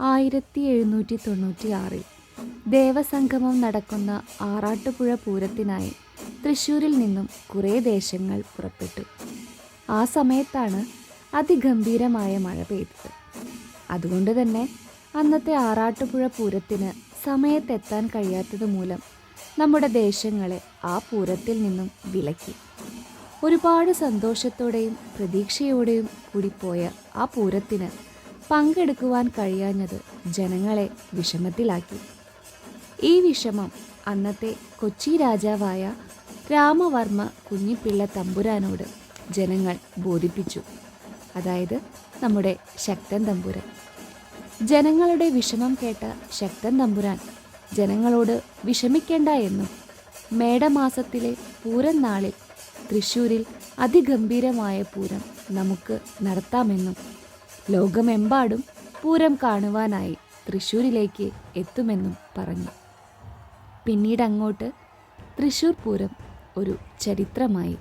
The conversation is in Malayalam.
ആയിരത്തി എഴുന്നൂറ്റി തൊണ്ണൂറ്റി ആറിൽ ദേവസംഗമം നടക്കുന്ന ആറാട്ടുപുഴ പൂരത്തിനായി തൃശ്ശൂരിൽ നിന്നും കുറേ ദേശങ്ങൾ പുറപ്പെട്ടു. ആ സമയത്താണ് അതിഗംഭീരമായ മഴ പെയ്തത്. അതുകൊണ്ട് തന്നെ അന്നത്തെ ആറാട്ടുപുഴ പൂരത്തിന് സമയത്തെത്താൻ കഴിയാത്തത് മൂലം നമ്മുടെ ദേശങ്ങളെ ആ പൂരത്തിൽ നിന്നും വിലക്കി. ഒരുപാട് സന്തോഷത്തോടെയും പ്രതീക്ഷയോടെയും കൂടി പോയ ആ പൂരത്തിന് പങ്കെടുക്കുവാൻ കഴിയാഞ്ഞത് ജനങ്ങളെ വിഷമത്തിലാക്കി. ഈ വിഷമം അന്നത്തെ കൊച്ചി രാജാവായ രാമവർമ്മ കുഞ്ഞിപ്പിള്ള തമ്പുരാനോട് ജനങ്ങൾ ബോധിപ്പിച്ചു. അതായത് നമ്മുടെ ശക്തൻ തമ്പുരാൻ. ജനങ്ങളുടെ വിഷമം കേട്ട ശക്തൻ തമ്പുരാൻ ജനങ്ങളോട് വിഷമിക്കേണ്ട എന്നും മേടമാസത്തിലെ പൂരം നാളിൽ തൃശ്ശൂരിൽ അതിഗംഭീരമായ പൂരം നമുക്ക് നടത്താമെന്നും ലോകമെമ്പാടും പൂരം കാണുവാനായി തൃശ്ശൂരിലേക്ക് എത്തുമെന്നും പറഞ്ഞു. പിന്നീട് അങ്ങോട്ട് തൃശ്ശൂർ പൂരം ഒരു ചരിത്രമായി.